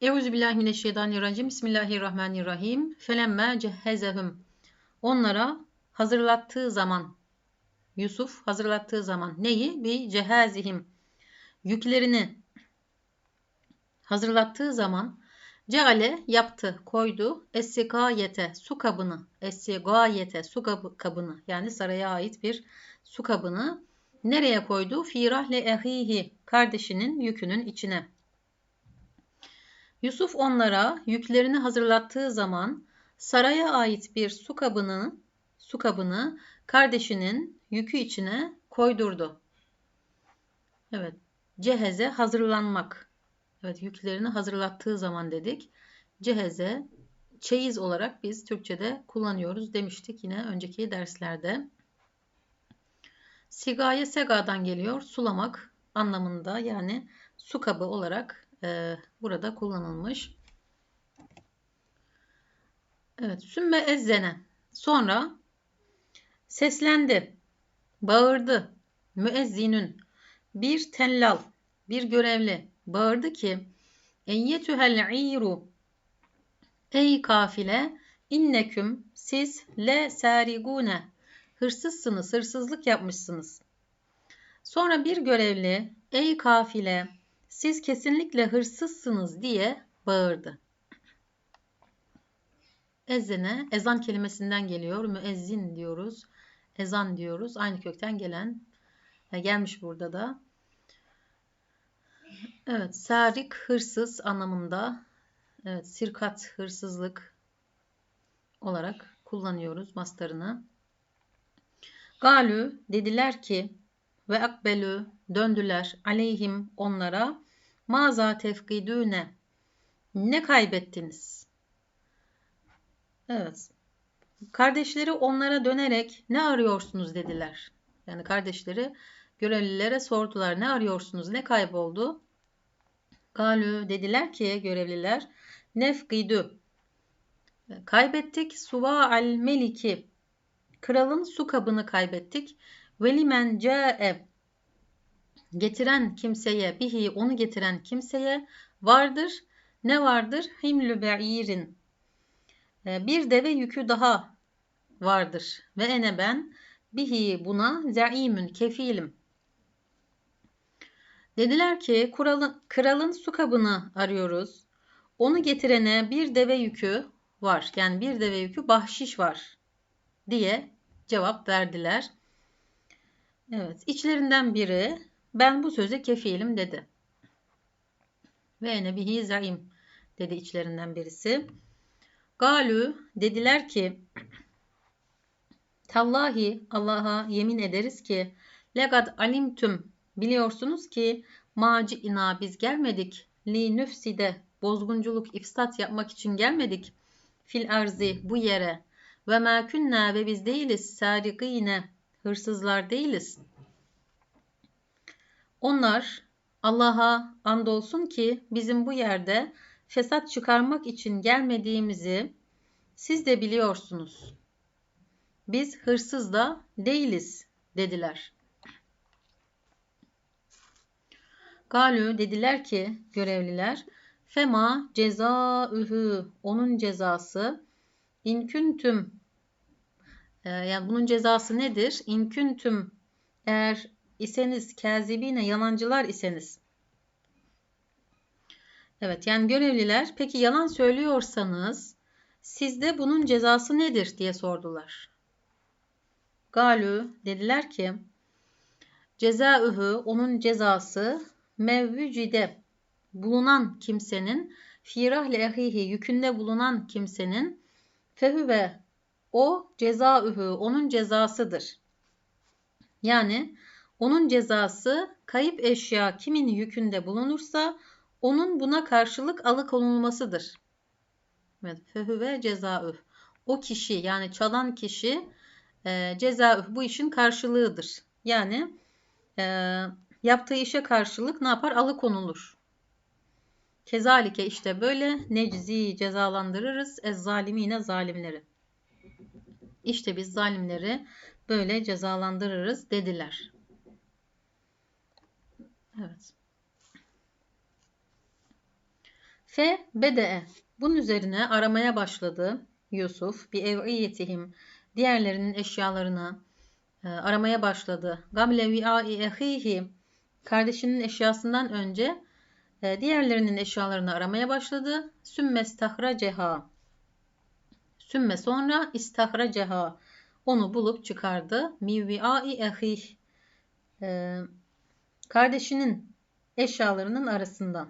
Euzubillahimineşşeytanirracim. Bismillahirrahmanirrahim. Felemme cehhezehum. Onlara hazırlattığı zaman Yusuf hazırlattığı zaman neyi? Bir cehazihim. Yüklerini hazırlattığı zaman ceale yaptı, koydu. Essigayete su kabını. Essigayete su kabını. Yani saraya ait bir su kabını. Nereye koydu? Firahle ehihi. Kardeşinin yükünün içine. Yusuf onlara yüklerini hazırlattığı zaman saraya ait bir su kabını, su kabını kardeşinin yükü içine koydurdu. Evet, ceheze hazırlanmak. Evet, yüklerini hazırlattığı zaman dedik. Ceheze çeyiz olarak biz Türkçe'de kullanıyoruz demiştik yine önceki derslerde. Sigaye segadan geliyor. Sulamak anlamında yani su kabı olarak e, burada kullanılmış. Evet, sümme ezzene. Sonra seslendi, bağırdı. Müezzinün bir tellal, bir görevli bağırdı ki Eyyetühel iru Ey kafile inneküm siz le sarigune hırsızsınız, hırsızlık yapmışsınız. Sonra bir görevli ey kafile siz kesinlikle hırsızsınız diye bağırdı. Ezene, ezan kelimesinden geliyor. Müezzin diyoruz. Ezan diyoruz. Aynı kökten gelen, gelmiş burada da. Evet, sarik hırsız anlamında. Evet, sirkat hırsızlık olarak kullanıyoruz mastarını. Galü dediler ki ve akbelü döndüler aleyhim onlara maza tefkidüne ne kaybettiniz? Evet. Kardeşleri onlara dönerek ne arıyorsunuz dediler. Yani kardeşleri görevlilere sordular ne arıyorsunuz ne kayboldu? Galü dediler ki görevliler nefkidü kaybettik suva al meliki kralın su kabını kaybettik Velimen ca'e getiren kimseye bihi onu getiren kimseye vardır. Ne vardır? Himlü be'irin. Ee, bir deve yükü daha vardır. Ve ene ben bihi buna zaimün kefilim. Dediler ki kralın, kralın su kabını arıyoruz. Onu getirene bir deve yükü var. Yani bir deve yükü bahşiş var diye cevap verdiler. Evet, içlerinden biri ben bu söze kefilim dedi. Ve ene bihi zaim dedi içlerinden birisi. Galu dediler ki Tallahi Allah'a yemin ederiz ki legad alimtüm biliyorsunuz ki maci ina biz gelmedik. Li nüfside bozgunculuk ifsat yapmak için gelmedik. Fil arzi bu yere. Ve ma kunna ve biz değiliz. Sarikine hırsızlar değiliz. Onlar Allah'a andolsun ki bizim bu yerde fesat çıkarmak için gelmediğimizi siz de biliyorsunuz. Biz hırsız da değiliz dediler. Galü dediler ki görevliler Fema cezaühü onun cezası inküntüm ee, yani bunun cezası nedir? İnküntüm eğer iseniz kazibine yalancılar iseniz. Evet yani görevliler peki yalan söylüyorsanız sizde bunun cezası nedir diye sordular. Galü dediler ki cezaühü onun cezası mevvücide bulunan kimsenin firahle ehihi yükünde bulunan kimsenin fehüve o cezaühü onun cezasıdır. Yani onun cezası kayıp eşya kimin yükünde bulunursa onun buna karşılık alıkonulmasıdır. Evet, fehü ve cezaüh. O kişi yani çalan kişi e, cezaüh bu işin karşılığıdır. Yani e, yaptığı işe karşılık ne yapar? Alıkonulur. Kezalike işte böyle neczi cezalandırırız ez zalimine zalimleri. İşte biz zalimleri böyle cezalandırırız dediler. Evet. Fe bede'e. Bunun üzerine aramaya başladı Yusuf. Bir ev'iyetihim. Diğerlerinin eşyalarını e, aramaya başladı. Gable vi'ai ehihi. Kardeşinin eşyasından önce e, diğerlerinin eşyalarını aramaya başladı. Sümme istahraceha. Sümme sonra istahraceha. Onu bulup çıkardı. Mivvi'ai ehih. E, kardeşinin eşyalarının arasından.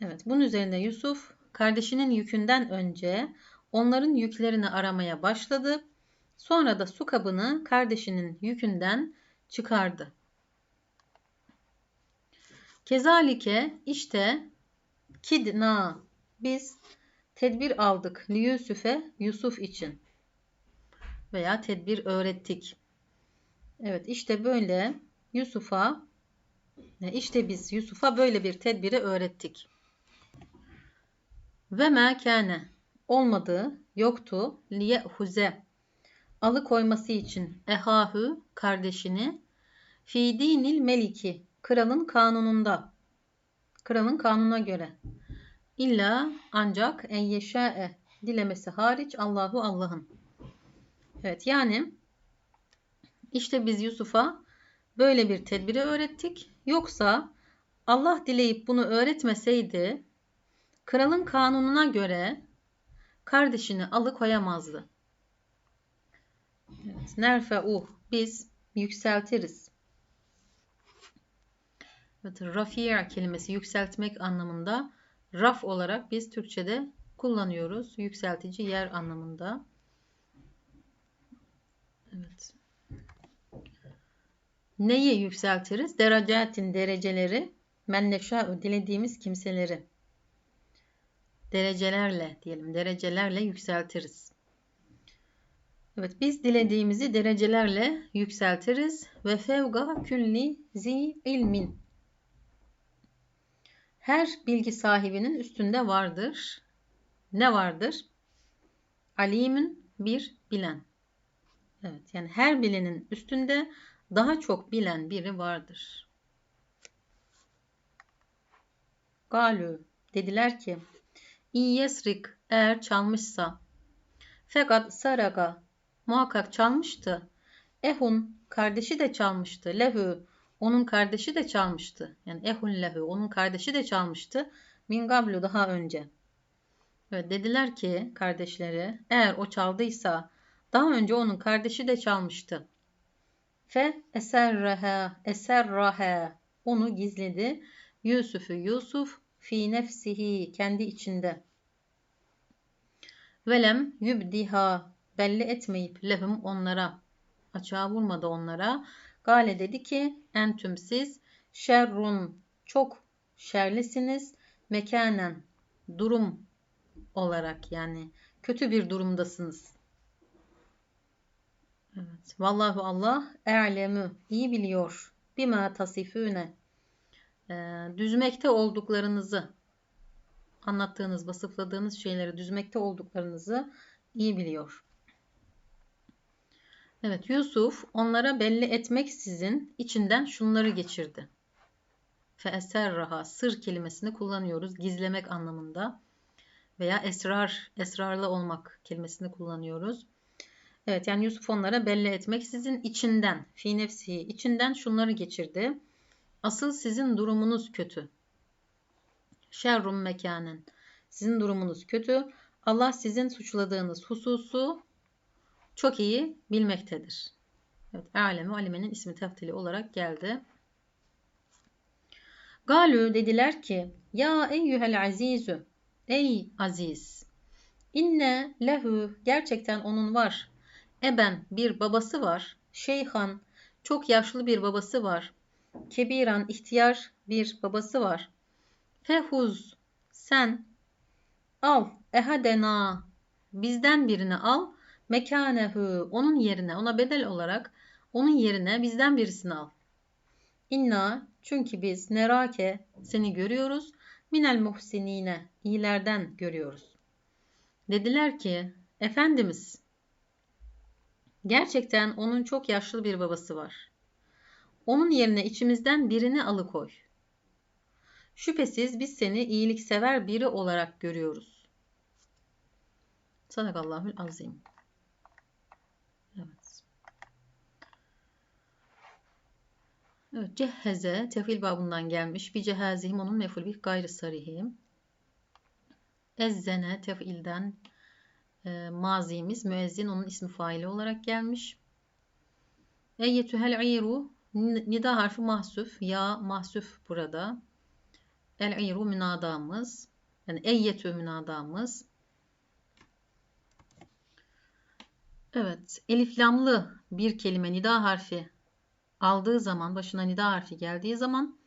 Evet, bunun üzerine Yusuf kardeşinin yükünden önce onların yüklerini aramaya başladı. Sonra da su kabını kardeşinin yükünden çıkardı. Kezalike işte kidna biz tedbir aldık Yusuf'e Yusuf için veya tedbir öğrettik. Evet işte böyle Yusuf'a işte biz Yusuf'a böyle bir tedbiri öğrettik. Ve mekane olmadığı yoktu liyehuze alıkoyması için ehahü kardeşini fi dinil meliki kralın kanununda kralın kanuna göre illa ancak en yeşâe dilemesi hariç Allahu Allah'ın. Evet yani işte biz Yusuf'a böyle bir tedbiri öğrettik. Yoksa Allah dileyip bunu öğretmeseydi kralın kanununa göre kardeşini alıkoyamazdı. Evet, nerfe'uh biz yükseltiriz. Evet, rafi'a kelimesi yükseltmek anlamında raf olarak biz Türkçe'de kullanıyoruz. Yükseltici yer anlamında. Evet. Neyi yükseltiriz? Derecatin dereceleri men dilediğimiz kimseleri derecelerle diyelim derecelerle yükseltiriz. Evet biz dilediğimizi derecelerle yükseltiriz ve fevga külli zi ilmin her bilgi sahibinin üstünde vardır. Ne vardır? Alimin bir bilen. Evet yani her bilenin üstünde daha çok bilen biri vardır. Galü dediler ki İyesrik eğer çalmışsa fakat saraga muhakkak çalmıştı. Ehun kardeşi de çalmıştı. Lehü onun kardeşi de çalmıştı. Yani ehun lehü onun kardeşi de çalmıştı. Min gablu daha önce. Evet, dediler ki kardeşleri eğer o çaldıysa daha önce onun kardeşi de çalmıştı. Fe eserraha eserraha onu gizledi. Yusuf'u Yusuf fi nefsihi kendi içinde. Velem yubdiha belli etmeyip lehum onlara açığa vurmadı onlara. Gale dedi ki entüm siz şerrun çok şerlisiniz mekanen durum olarak yani kötü bir durumdasınız. Evet. Vallahu Allah e'lemü iyi biliyor. Bima tasifune e, düzmekte olduklarınızı anlattığınız, vasıfladığınız şeyleri düzmekte olduklarınızı iyi biliyor. Evet Yusuf onlara belli etmeksizin içinden şunları geçirdi. Feeserraha sır kelimesini kullanıyoruz gizlemek anlamında veya esrar, esrarlı olmak kelimesini kullanıyoruz. Evet yani Yusuf onlara belli etmeksizin içinden, fi nefsihi içinden şunları geçirdi. Asıl sizin durumunuz kötü. Şerrum mekanen. Sizin durumunuz kötü. Allah sizin suçladığınız hususu çok iyi bilmektedir. Evet, alemi alimenin ismi teftili olarak geldi. Galü dediler ki ya eyyühel azizü ey aziz inne lehu gerçekten onun var eben bir babası var şeyhan çok yaşlı bir babası var kebiran ihtiyar bir babası var. Fehuz sen al ehadena bizden birini al mekanehu onun yerine ona bedel olarak onun yerine bizden birisini al. İnna çünkü biz nerake seni görüyoruz minel muhsinine iyilerden görüyoruz. Dediler ki Efendimiz gerçekten onun çok yaşlı bir babası var. Onun yerine içimizden birini alıkoy. Şüphesiz biz seni iyiliksever biri olarak görüyoruz. Sadakallahül azim. Evet. Evet, cehheze tefil babından gelmiş. Bir cehazihim onun meful bir gayrı sarihim. Ezzene tefilden e, mazimiz müezzin onun ismi faili olarak gelmiş. Eyyetühel iru nida harfi mahsuf. Ya mahsuf burada. El iru münadamız. Yani eyyetü münadamız. Evet. Eliflamlı bir kelime nida harfi aldığı zaman, başına nida harfi geldiği zaman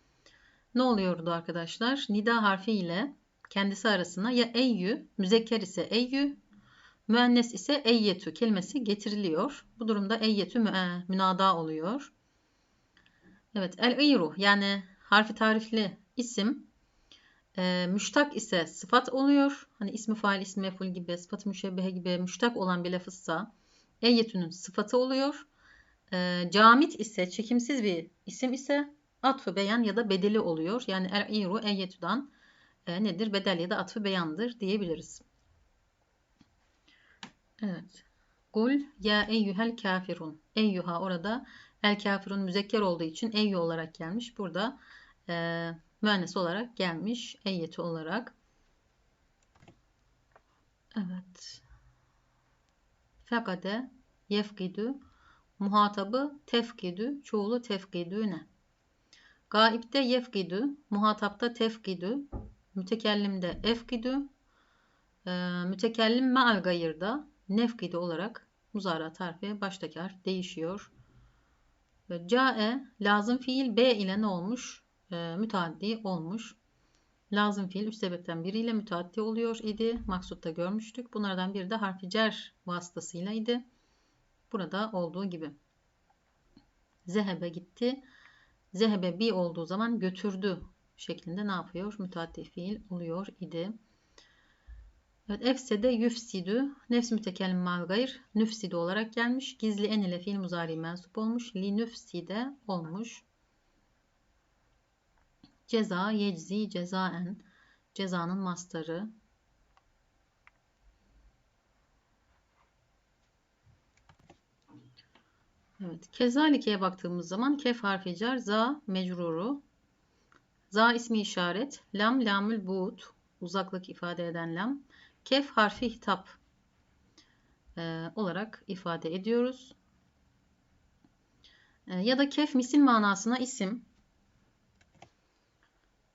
ne oluyordu arkadaşlar? Nida harfi ile kendisi arasına ya eyyü, müzekker ise eyyü, müennes ise eyyetü kelimesi getiriliyor. Bu durumda eyyetü münada oluyor. Evet, el-iru yani harfi tarifli isim e, müştak ise sıfat oluyor. Hani ismi fail, ismi meful gibi, sıfat müşebbehe gibi müştak olan bir lafızsa eyyetünün sıfatı oluyor. E, camit ise çekimsiz bir isim ise atfı beyan ya da bedeli oluyor. Yani el-iru eyyetüden e, nedir? Bedel ya da atfı beyandır diyebiliriz. Evet. Kul ya eyyuhel kafirun. Eyyuha orada el kafirun müzekker olduğu için eyyü olarak gelmiş. Burada e, müennes olarak gelmiş. Eyyeti olarak. Evet. Fekade yefkidü muhatabı tefkidü çoğulu tefkidüne. Gaipte yefkidü muhatapta tefkidü mütekellimde efkidü e, mütekellim meal gayırda nefkidi olarak muzara tarfi baştaki değişiyor. Cae lazım fiil B ile ne olmuş? E, müteaddi olmuş. Lazım fiil üç sebepten biriyle müteaddi oluyor idi. Maksutta görmüştük. Bunlardan biri de harfi cer vasıtasıyla idi. Burada olduğu gibi. Zehebe gitti. Zehebe bir olduğu zaman götürdü şeklinde ne yapıyor? Müteaddi fiil oluyor idi. Evet, efsede yüfsidü, nefs mütekellim mal gayr, nüfside olarak gelmiş. Gizli en ile fiil muzari mensup olmuş. Li nüfside olmuş. Ceza, yeczi, cezaen, cezanın mastarı. Evet, kezalike'ye baktığımız zaman kef harfi cer, za mecruru, za ismi işaret, lam lamül buğut, uzaklık ifade eden lam, kef harfi hitap e, olarak ifade ediyoruz. E, ya da kef misil manasına isim.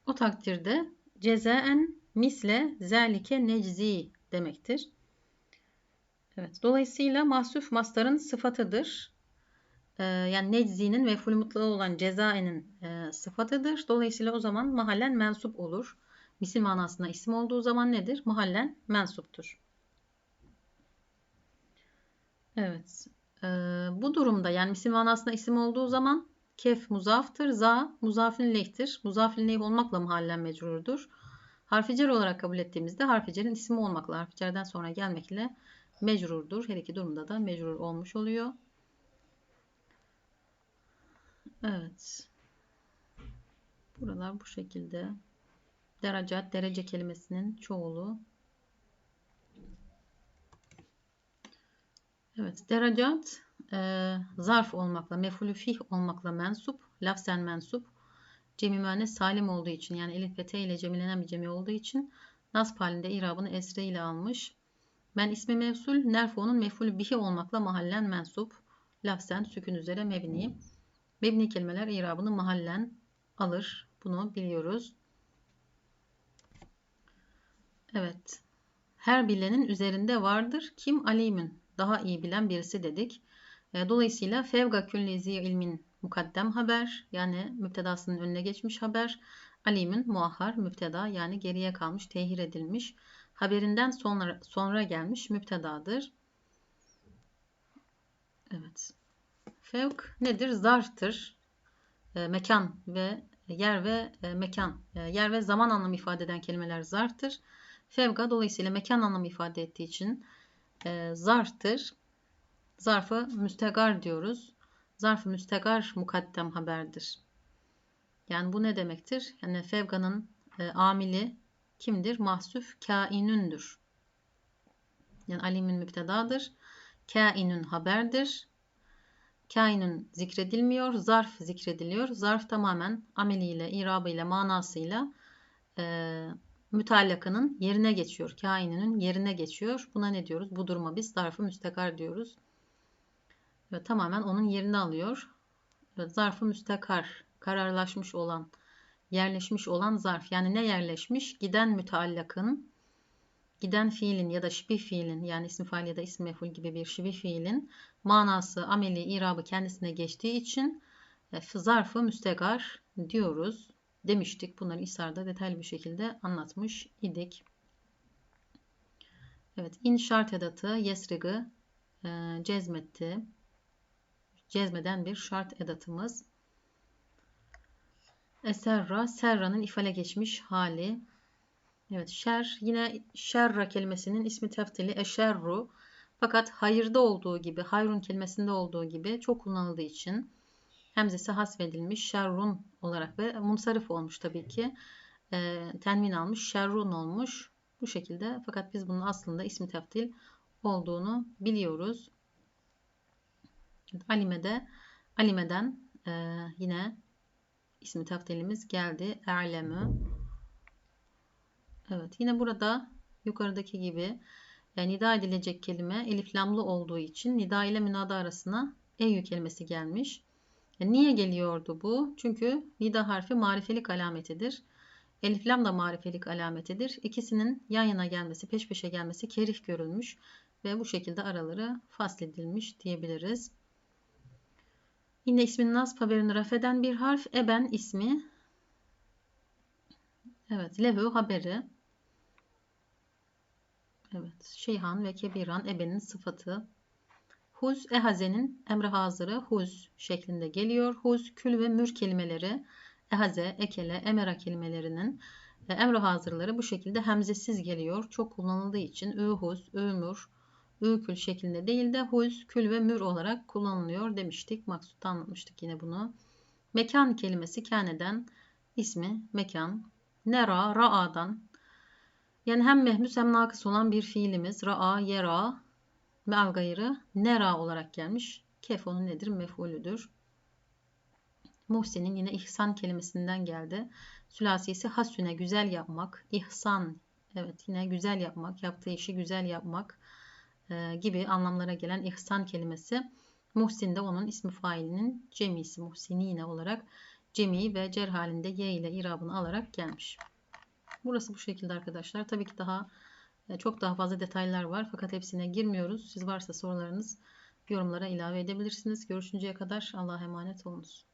O takdirde cezaen misle zelike neczi demektir. Evet, dolayısıyla mahsuf mastarın sıfatıdır. E, yani neczinin ve mutlu olan cezaenin e, sıfatıdır. Dolayısıyla o zaman mahallen mensup olur. Misil manasına isim olduğu zaman nedir? Mahallen mensuptur. Evet. Ee, bu durumda yani misil manasına isim olduğu zaman kef muzaftır. Za muzafin lehtir. Muzafin leh olmakla mahallen mecrurdur. Harficer olarak kabul ettiğimizde harficerin ismi olmakla harficerden sonra gelmekle mecrurdur. Her iki durumda da mecrur olmuş oluyor. Evet. Buralar bu şekilde. Derecat, derece kelimesinin çoğulu. Evet, derecat e, zarf olmakla, mefulü fih olmakla mensup, lafzen mensup. Cemi salim olduğu için yani elif ve t ile cemilenen bir cemi olduğu için nasb halinde irabını esre ile almış. Ben ismi mevsul, nerfonun mefulü bihi olmakla mahallen mensup, lafzen sükün üzere mebni. Mebni kelimeler irabını mahallen alır. Bunu biliyoruz. Evet. Her bilenin üzerinde vardır. Kim alimin? Daha iyi bilen birisi dedik. E, dolayısıyla fevga külli ilmin mukaddem haber yani müptedasının önüne geçmiş haber. Alimin muahhar müpteda yani geriye kalmış, tehir edilmiş. Haberinden sonra, sonra gelmiş müptedadır. Evet. Fevk nedir? Zarftır. E, mekan ve yer ve e, mekan, e, yer ve zaman anlamı ifade eden kelimeler zarftır. Fevga dolayısıyla mekan anlamı ifade ettiği için e, zarftır. Zarfı müstegar diyoruz. Zarfı müstegar mukaddem haberdir. Yani bu ne demektir? Yani fevganın e, amili kimdir? Mahsuf kainündür. Yani alimin müptedadır. Kainün haberdir. Kainün zikredilmiyor. Zarf zikrediliyor. Zarf tamamen ameliyle, irabıyla, manasıyla e, mütallakanın yerine geçiyor. Kaininin yerine geçiyor. Buna ne diyoruz? Bu duruma biz zarfı müstekar diyoruz. Ve tamamen onun yerini alıyor. Ve zarfı müstekar, kararlaşmış olan, yerleşmiş olan zarf. Yani ne yerleşmiş? Giden müteallakın, giden fiilin ya da şibih fiilin yani ismi fail ya da ismi meful gibi bir şibih fiilin manası, ameli, irabı kendisine geçtiği için e, zarfı müstekar diyoruz demiştik. Bunları İsar'da detaylı bir şekilde anlatmış idik. Evet, in şart edatı yesrigı e, cezmetti. Cezmeden bir şart edatımız. Eserra, serranın ifale geçmiş hali. Evet, şer yine şerra kelimesinin ismi teftili eşerru. Fakat hayırda olduğu gibi, hayrun kelimesinde olduğu gibi çok kullanıldığı için hemzesi hasfedilmiş şerrun olarak ve munsarif olmuş tabii ki. E, tenvin almış, şerrun olmuş. Bu şekilde fakat biz bunun aslında ismi teftil olduğunu biliyoruz. Alime'de Alime'den e, yine ismi teftilimiz geldi. Erlemü. Evet yine burada yukarıdaki gibi yani nida edilecek kelime elif lamlı olduğu için nida ile münada arasına eyyü kelimesi gelmiş. E, niye geliyordu bu? Çünkü nida harfi marifelik alametidir. Elif lam da marifelik alametidir. İkisinin yan yana gelmesi, peş peşe gelmesi kerih görülmüş ve bu şekilde araları fasledilmiş diyebiliriz. Yine ismin nasb haberini rafeden bir harf. Eben ismi. Evet, lehu haberi. Evet, şeyhan ve kebiran ebenin sıfatı. Huz ehazenin emre hazırı huz şeklinde geliyor. Huz kül ve mür kelimeleri ehaze, ekele, emera kelimelerinin e, emre hazırları bu şekilde hemzesiz geliyor. Çok kullanıldığı için ühuz, ümür, ükül şeklinde değil de huz, kül ve mür olarak kullanılıyor demiştik. Maksutta anlatmıştık yine bunu. Mekan kelimesi kaneden ismi mekan. Nera, ra'adan yani hem mehmus hem nakıs olan bir fiilimiz. Ra'a, yera, meal gayrı nera olarak gelmiş. Kef onun nedir? Mef'ulüdür. Muhsin'in yine ihsan kelimesinden geldi. Sülasisi hasüne güzel yapmak. İhsan evet yine güzel yapmak, yaptığı işi güzel yapmak e, gibi anlamlara gelen ihsan kelimesi. Muhsin de onun ismi failinin cemisi muhsinine olarak cemi ve cer halinde y ile irabını alarak gelmiş. Burası bu şekilde arkadaşlar. Tabii ki daha e, çok daha fazla detaylar var fakat hepsine girmiyoruz. Siz varsa sorularınız yorumlara ilave edebilirsiniz. Görüşünceye kadar Allah'a emanet olunuz.